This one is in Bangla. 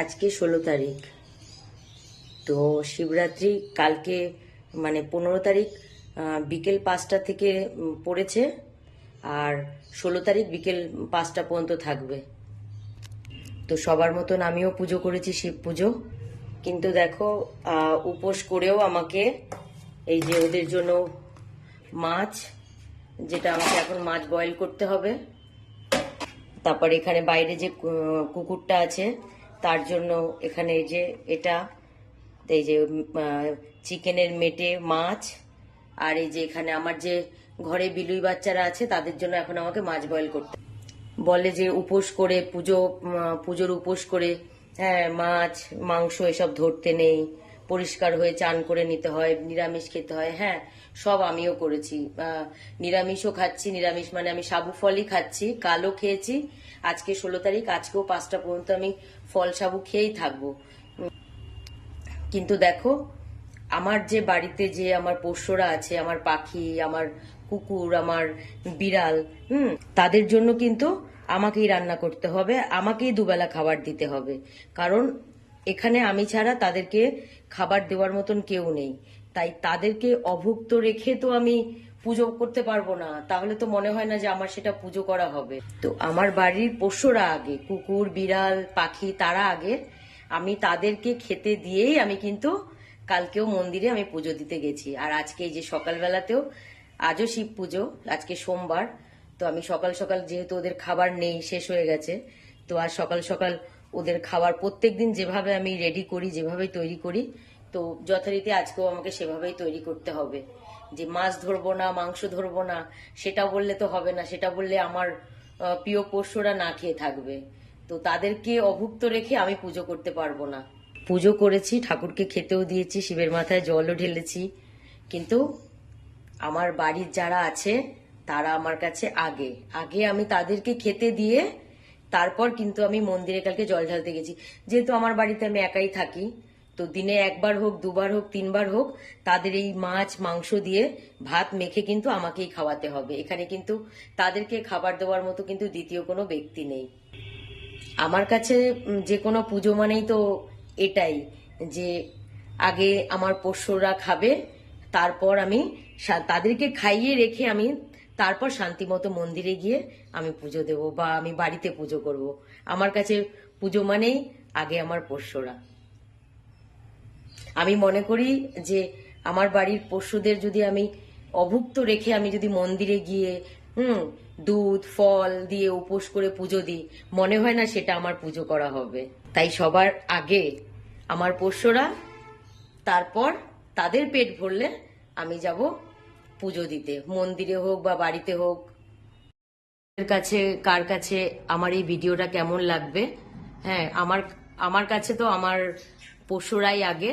আজকে ষোলো তারিখ। তো শিবরাত্রি কালকে মানে পনেরো তারিখ বিকেল পাঁচটা থেকে পড়েছে আর ষোলো তারিখ বিকেল পাঁচটা পর্যন্ত থাকবে। তো সবার মতন আমিও পুজো করেছি, শিব পুজো। কিন্তু দেখো উপোস করেও আমাকে এই যে ওদের জন্য মাছ, যেটা আমাকে এখন মাছ বয়েল করতে হবে। তারপর এখানে বাইরে যে কুকুরটা আছে তার জন্য এখানে এই যে এটা, এই যে চিকেনের মেটে মাছ, আর এই যে এখানে আমার যে ঘরে বিলুই বাচ্চারা আছে, তাদের জন্য এখন আমাকে মাছ বয়েল করতে বলে যে উপোস করে, পুজো পুজোর উপোস করে হ্যাঁ মাছ, মাংস এসব ধরতে নেই। পরিষ্কার হয়ে চান করে নিতে হয়, নিরামিষ খেতে হয়। হ্যাঁ সব আমিও করেছি। নিরামিষও খাচ্ছি। নিরামিষ মানে আমি সাবু ফলই খাচ্ছি কালো খেয়েছি। আজকে ষোলো তারিখ, আজকেও পাঁচটা পর্যন্ত আমি ফল সাবু খেয়েই থাকব। কিন্তু দেখো, আমার যে বাড়িতে যে আমার পোষ্যরা আছে, আমার পাখি, আমার কুকুর, আমার বিড়াল, হুম, তাদের জন্য কিন্তু আমাকেই রান্না করতে হবে, আমাকেই দুবেলা খাবার দিতে হবে। কারণ এখানে আমি ছাড়া তাদেরকে খাবার দেওয়ার মতন কেউ নেই। তাই তাদেরকে অভুক্ত রেখে তো আমি পুজো করতে পারব না। তাহলে তো মনে হয় না যে আমার সেটা পুজো করা হবে। তো আমার বাড়ির পোষ্যরা আগে, কুকুর, বিড়াল, পাখি, তারা আগে, আমি তাদেরকে খেতে দিয়েই আমি কিন্তু কালকেও মন্দিরে আমি পুজো দিতে গেছি। আর আজকে এই যে সকালবেলাতেও, আজও শিব পুজো, আজকে সোমবার। তো আমি সকাল সকাল যেহেতু ওদের খাবার নেই, শেষ হয়ে গেছে। তো আজ সকাল সকাল ওদের খাবার প্রত্যেক দিন যেভাবে আমি রেডি করি, যেভাবে তৈরি করি, তো যথারীতি আজকেও আমাকে সেভাবেই তৈরি করতে হবে। যে মাছ ধরবো না, মাংস ধরবো না, সেটা বললে তো হবে না, সেটা বললে আমার প্রিয় পোষ্যরা না খেয়ে থাকবে। তো তাদেরকে অভুক্ত রেখে আমি পুজো করতে পারব না। পুজো করেছি, ঠাকুরকে খেতেও দিয়েছি, শিবের মাথায় জলও ঢেলেছি। কিন্তু আমার বাড়ির যারা আছে, তারা আমার কাছে আগে। আগে আমি তাদেরকে খেতে দিয়ে তারপর কিন্তু আমি মন্দিরে কালকে জল ঢালতে গেছি। যেহেতু আমার বাড়িতে আমি একাই থাকি, তো দিনে একবার হোক, দুবার হোক, তিনবার হোক, তাদের এই মাছ, মাংস দিয়ে ভাত মেখে কিন্তু আমাকেই খাওয়াতে হবে। এখানে কিন্তু তাদেরকে খাবার দেওয়ার মতো কিন্তু দ্বিতীয় কোনো ব্যক্তি নেই। আমার কাছে যে কোনো পুজো মানেই তো এটাই, যে আগে আমার পোষ্যরা খাবে, তারপর আমি তাদেরকে খাইয়ে রেখে আমি তারপর শান্তিমতো মন্দিরে গিয়ে আমি পুজো দেব বা আমি বাড়িতে পুজো করব। আমার কাছে পুজো মানেই আগে আমার পোষ্যরা। আমি মনে করি যে আমার বাড়ির পশুদের যদি আমি অভুক্ত রেখে আমি যদি মন্দিরে গিয়ে, হুম, দুধ, ফল দিয়ে উপোস করে পুজো দিই, মনে হয় না সেটা আমার পুজো করা হবে। তাই সবার আগে আমার পোষ্যরা, তারপর তাদের পেট ভরলে আমি যাব পুজো দিতে, মন্দিরে হোক বা বাড়িতে হোক। কাছে, কার কাছে আমার এই ভিডিওটা কেমন লাগবে? হ্যাঁ আমার আমার কাছে তো আমার পশুরাই আগে।